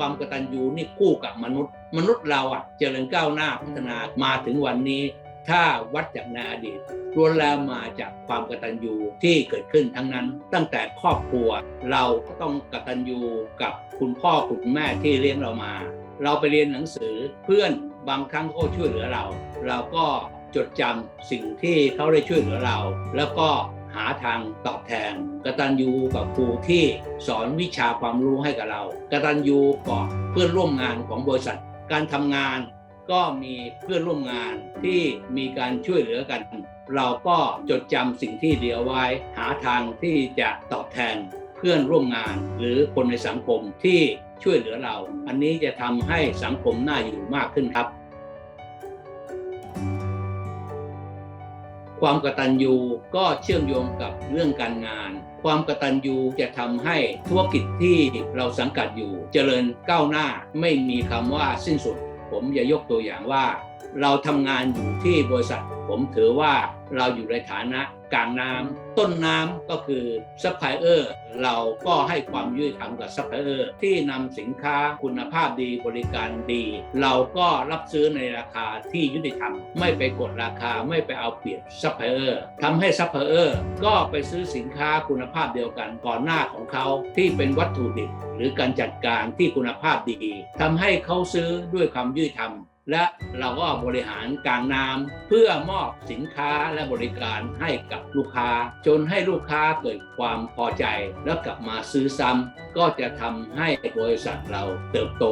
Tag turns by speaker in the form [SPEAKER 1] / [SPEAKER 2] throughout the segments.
[SPEAKER 1] ความกตัญญูนี่คู่กับมนุษย์ มนุษย์เราอะเจริญก้าวหน้าพัฒนามาถึงวันนี้ ถ้าวัดจากในอดีตล้วนแล้วมาจากความกตัญญูที่เกิดขึ้นทั้งนั้น ตั้งแต่ครอบครัวเราก็ต้องกตัญญูกับคุณพ่อคุณแม่ที่เลี้ยงเรามา เราไปเรียนหนังสือเพื่อนบางครั้งก็ช่วยเหลือเรา เราก็จดจำสิ่งที่เขาได้ช่วยเหลือเรา แล้วก็าทางตอบแทนกตัญญูกับครูที่สอนวิชาความรู้ให้กับเรากตัญญูกับเพื่อนร่วมงานของบริษัท การทำงานก็มีเพื่อนร่วมงานที่มีการช่วยเหลือกัน เราก็จดจำสิ่งที่เดียวไว้ หาทางที่จะตอบแทนเพื่อนร่วมงาน หรือคนในสังคมที่ช่วยเหลือเรา อันนี้จะทำให้สังคมน่าอยู่มากขึ้นครับ ความกตัญญูก็เชื่อมโยงกับเรื่องการงาน ความกตัญญูจะทำให้ธุรกิจที่เราสังกัดอยู่ เจริญก้าวหน้าไม่มีคำว่าสิ้นสุด ผมจะยกตัวอย่างว่า เราทำงานอยู่ที่บริษัท ผมถือว่าเราอยู่ในฐานะกลางน้ำต้นน้ำก็คือซัพพลายเออร์เราก็ให้ความยุติธรรมกับซัพพลายเออร์ที่นำสินค้าคุณภาพดีบริการดี เราก็รับซื้อในราคาที่ยุติธรรม ไม่ไปกดราคาไม่ไปเอาเปรียบซัพพลายเออร์ทำให้ซัพพลายเออร์ก็ไปซื้อสินค้าคุณภาพเดียวกันก่อนหน้าของเขาที่เป็นวัตถุดิบหรือการจัดการที่คุณภาพดีทำให้เขาซื้อด้วยความยุติธรรม และเราก็บริหารกลางน้ำเพื่อมอบสินค้าและบริการให้กับลูกค้า จนให้ลูกค้าเกิดความพอใจแล้วกลับมาซื้อซ้ำก็จะทำให้บริษัทเราเติบโต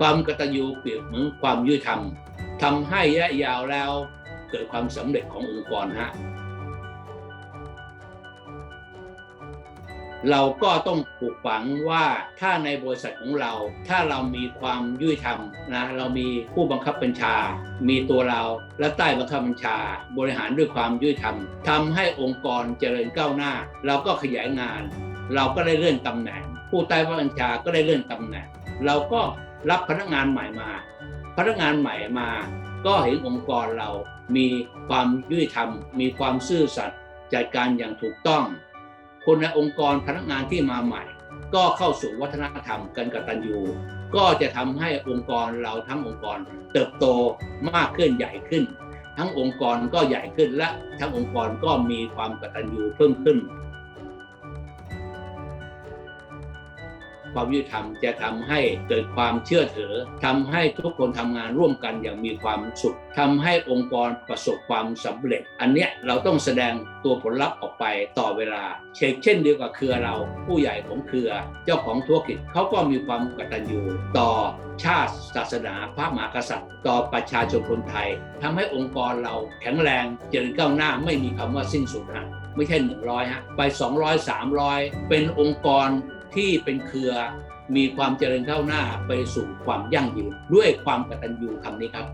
[SPEAKER 1] ความกตัญญูเปรียบเหมือนความยุติธรรมทำให้ระยะยาวแล้วเกิดความสำเร็จขององค์กรฮะ เราก็ต้องปลูกฝังว่าถ้าในบริษัทของเรา ถ้าเรามีความยุติธรรมนะเรามีผู้บังคับบัญชา มีตัวเราและใต้บังคับบัญชา บริหารด้วยความยุติธรรมทำให้องค์กรเจริญก้าวหน้า เราก็ขยายงาน เราก็ได้เลื่อนตำแหน่ง ผู้ใต้บังคับบัญชาก็ได้เลื่อนตำแหน่ง เราก็รับพนักงานใหม่มา พนักงานใหม่มา ก็เห็นองค์กรเรามีความยุติธรรม มีความซื่อสัตย์จัดการอย่างถูกต้อง คนในองค์กรพนักงานที่มาใหม่ ก็เข้าสู่วัฒนธรรมกันกตัญญูก็จะทำให้องค์กรเราทั้งองค์กรเติบโตมากขึ้นใหญ่ขึ้น ทั้งองค์กรก็ใหญ่ขึ้นและทั้งองค์กรก็มีความกตัญญูเพิ่มขึ้น ความยุติธรรมจะทำให้เกิดความเชื่อถือทำให้ทุกคนทำงานร่วมกันอย่างมีความสุขทำให้องค์กรประสบความสำเร็จ อันเนี้ยเราต้องแสดงตัวผลลัพธ์ออกไปต่อเวลา เช่นเช่นเดียวกับเครือเรา ผู้ใหญ่ของเครือ เจ้าของธุรกิจเขาก็มีความกตัญญูต่อชาติศาสนาพระมหากษัตริย์ ต่อประชาชนคนไทยทำให้องค์กรเราแข็งแรงเจริญก้าวหน้าไม่มีคำว่าสิ้นสุดนะไม่ใช่100ฮะไป 200 300 เป็นองค์กร ที่เป็นเครือมีความเจริญก้าวหน้าไปสู่ความยั่งยืนด้วยความกตัญญูคำนี้ครับ